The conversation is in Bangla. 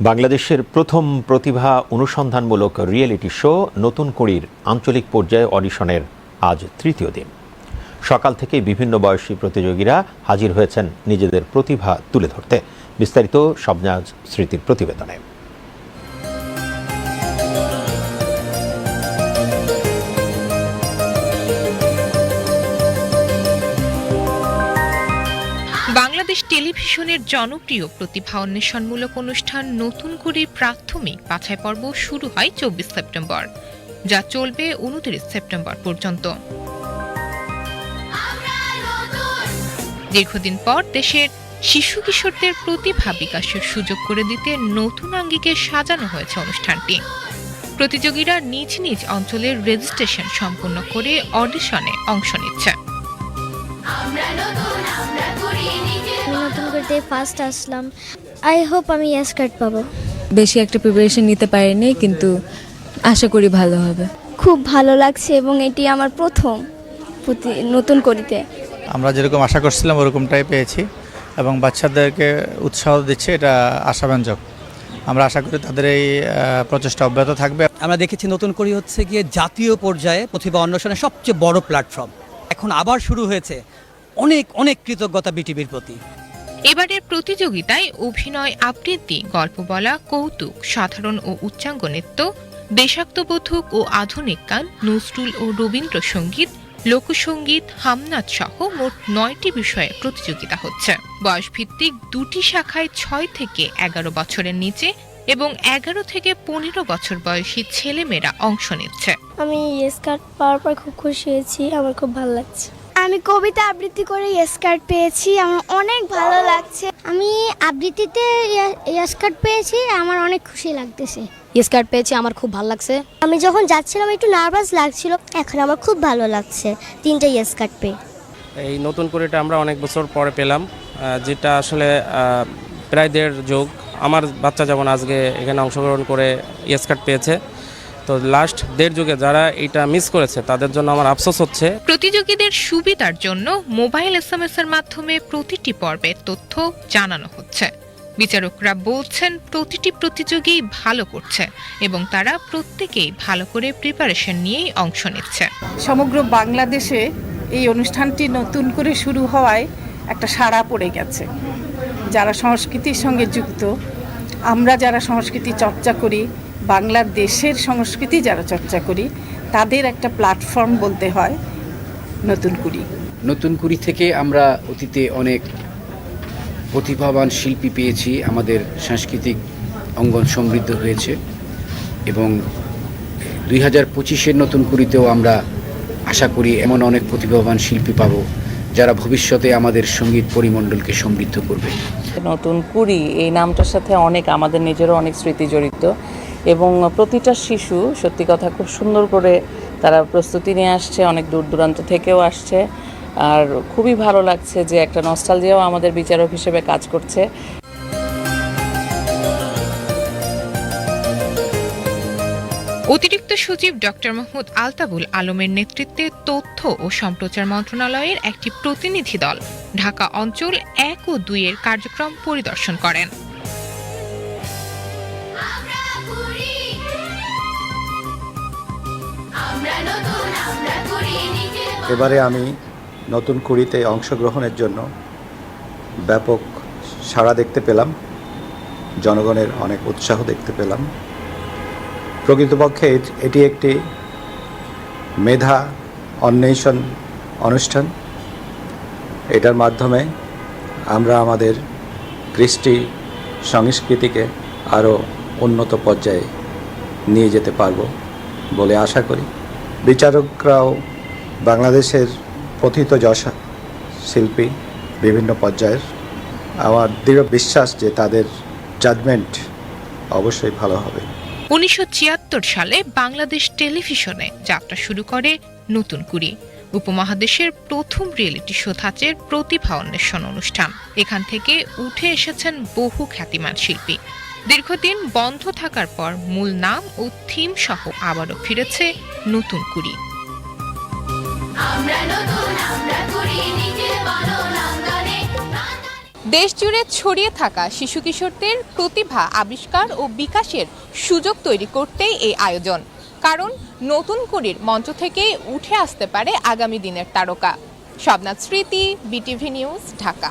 বাংলাদেশের প্রথম প্রতিভা অনুসন্ধানমূলক রিয়েলিটি শো নতুন কুড়ির আঞ্চলিক পর্যায়ে অডিশনের আজ তৃতীয় দিন। সকাল থেকে বিভিন্ন বয়সী প্রতিযোগীরা হাজির হয়েছেন নিজেদের প্রতিভা তুলে ধরতে। বিস্তারিত সবনাজ স্মৃতির প্রতিবেদনে। টেলিভিশনের জনপ্রিয় প্রতিভা অন্বেষণমূলক অনুষ্ঠান নতুন করে প্রাথমিক বাছাই পর্ব শুরু হয় চব্বিশ সেপ্টেম্বর, যা চলবে উনত্রিশ সেপ্টেম্বর পর্যন্ত। দীর্ঘদিন পর দেশের শিশু কিশোরদের প্রতিভা বিকাশের সুযোগ করে দিতে নতুন আঙ্গিকে সাজানো হয়েছে অনুষ্ঠানটি। প্রতিযোগীরা নিজ নিজ অঞ্চলের রেজিস্ট্রেশন সম্পূর্ণ করে অডিশনে অংশ নিচ্ছে। নতুন করতে ফার্স্ট আসলাম। আই হোপ আমি ইয়াস কার্ড পাবো। বেশি একটা প্রিপারেশন নিতে পারিনি কিন্তু আশা করি ভালো হবে। খুব ভালো লাগছে এবং এটি আমার প্রথম প্রতি- নতুন করিতে। আমরা যেরকম আশা করছিলাম ওরকমটাই পেয়েছি এবং বাচ্চাদেরকে উৎসাহ দিচ্ছে এটা আশাব্যঞ্জক। আমরা আশা করি তাদের এই প্রচেষ্টা অব্যাহত থাকবে। আমরা দেখেছি নতুন করে হচ্ছে গিয়ে জাতীয় পর্যায়ে প্রতিভা অন্বেষণের সবচেয়ে বড় প্ল্যাটফর্ম এখন আবার শুরু হয়েছে অনেক অনেক কৃতজ্ঞতা বিটিভির প্রতি। এবারের প্রতিযোগিতায় অভিনয় আবৃত্তি, গল্প বলা, কৌতুক, সাধারণ ও উচ্চাঙ্গ নৃত্য দেশাত্মবোধক ও আধুনিক গান, নজরুল ও রবীন্দ্রসঙ্গীত, লোকসঙ্গীত, হামনাথ সহ মোট নয়টি বিষয়ে প্রতিযোগিতা হচ্ছে। বয়সভিত্তিক দুটি শাখায় ছয় থেকে এগারো বছরের নিচে এবং এগারো থেকে পনেরো বছর বয়সী ছেলেমেয়েরা অংশ নিচ্ছে। আমি ইয়েস কার্ড পাওয়ার পর খুব খুশি হয়েছি, আমার খুব ভালো লাগছে। আমি কবিতা আবৃত্তি করে ইয়েস কার্ড পেয়েছি আমার অনেক ভালো লাগছে। আমি আবৃত্তিতে ইয়েস কার্ড পেয়েছি আমার অনেক খুশি লাগতেছে। ইয়েস কার্ড পেয়েছি আমার খুব ভালো লাগছে। আমি যখন যাচ্ছিলাম একটু নার্ভাস লাগছিল এখন আমার খুব ভালো লাগছে তিনটে ইয়েস কার্ড পেয়ে। এই নতুন করিটা আমরা অনেক বছর পরে পেলাম যেটা আসলে প্রায় দেড় যোগ। আমার বাচ্চা যেমন আজকে এখানে অংশগ্রহণ করে ইয়েস কার্ড পেয়েছে তো লাস্ট দেড় যুগে যারা এইটা মিস করেছে তাদের জন্য আমার আফসোস হচ্ছে। প্রতিযোগীদের সুবিধার জন্য মোবাইল এসএমএস এর মাধ্যমে প্রতিটি পর্বের তথ্য জানানো হচ্ছে। বিচারকরা বলছেন প্রতিটি প্রতিযোগী ভালো করছে এবং তারা প্রত্যেকেই ভালো করে প্রিপারেশন নিয়েই অংশ নিচ্ছে। সমগ্র বাংলাদেশে এই অনুষ্ঠানটি নতুন করে শুরু হওয়ায় একটা সাড়া পড়ে গেছে। যারা সংস্কৃতির সঙ্গে যুক্ত আমরা যারা সংস্কৃতি চর্চা করি বাংলার দেশের সংস্কৃতি যারা চর্চা করি তাদের একটা প্ল্যাটফর্ম বলতে হয় নতুন কুড়ি। নতুন কুড়ি থেকে আমরা অতীতে অনেক প্রতিভাবান শিল্পী পেয়েছি আমাদের সাংস্কৃতিক অঙ্গন সমৃদ্ধ হয়েছে এবং দুই হাজার পঁচিশের নতুন কুড়িতেও আমরা আশা করি এমন অনেক প্রতিভাবান শিল্পী পাব যারা ভবিষ্যতে আমাদের সংগীত পরিমণ্ডলকে সমৃদ্ধ করবে। নতুন কুড়ি এই নামটার সাথে অনেক আমাদের নিজেরও অনেক স্মৃতি জড়িত। এবং প্রতিটা শিশু, সত্যি কথা খুব সুন্দর করে তারা প্রস্তুতি নিয়ে আসছে, অনেক দূর দূরান্ত থেকেও আসছে। আর খুবই ভালো লাগছে যে একটা নস্টালজিয়াও আমাদের বিচারক হিসেবে কাজ করছে। অতিরিক্ত সচিব ডক্টর মাহমুদ আলতাবুল আলমের নেতৃত্বে তথ্য ও সম্প্রচার মন্ত্রণালয়ের একটি প্রতিনিধি দল ঢাকা অঞ্চল এক ও দুইয়ের কার্যক্রম পরিদর্শন করেন। এবারে আমি নতুন কুড়িতে অংশগ্রহণের জন্য ব্যাপক সাড়া দেখতে পেলাম, জনগণের অনেক উৎসাহ দেখতে পেলাম। প্রকৃতপক্ষে এটি একটি মেধা অন্বেষণ অনুষ্ঠান। এটার মাধ্যমে আমরা আমাদের কৃষ্টি সংস্কৃতিকে আরও উন্নত পর্যায়ে নিয়ে যেতে পারব বলে আশা করি। বিচারকরাও বাংলাদেশের প্রথিত যশ শিল্পী বিভিন্ন পর্যায়ের। আমার দৃঢ় বিশ্বাস যে তাদের জাজমেন্ট অবশ্যই ভালো হবে। উনিশশো ছিয়াত্তর সালে বাংলাদেশ টেলিভিশনে যাত্রা শুরু করে নতুন কুড়ি, উপমহাদেশের প্রথম রিয়েলিটি শো ধাঁচের প্রতিভা অন্বেষণ অনুষ্ঠান। এখান থেকে উঠে এসেছেন বহু খ্যাতিমান শিল্পী। দীর্ঘদিন বন্ধ থাকার পর মূল নাম ও থিম সহ আবারও ফিরেছে নতুন কুড়ি। দেশ জুড়ে ছড়িয়ে থাকা শিশু কিশোরদের প্রতিভা আবিষ্কার ও বিকাশের সুযোগ তৈরি করতেই এই আয়োজন। কারণ নতুন কুড়ির মঞ্চ থেকে উঠে আসতে পারে আগামী দিনের তারকা। স্বপ্নাথ স্মৃতি বিটিভি নিউজ ঢাকা।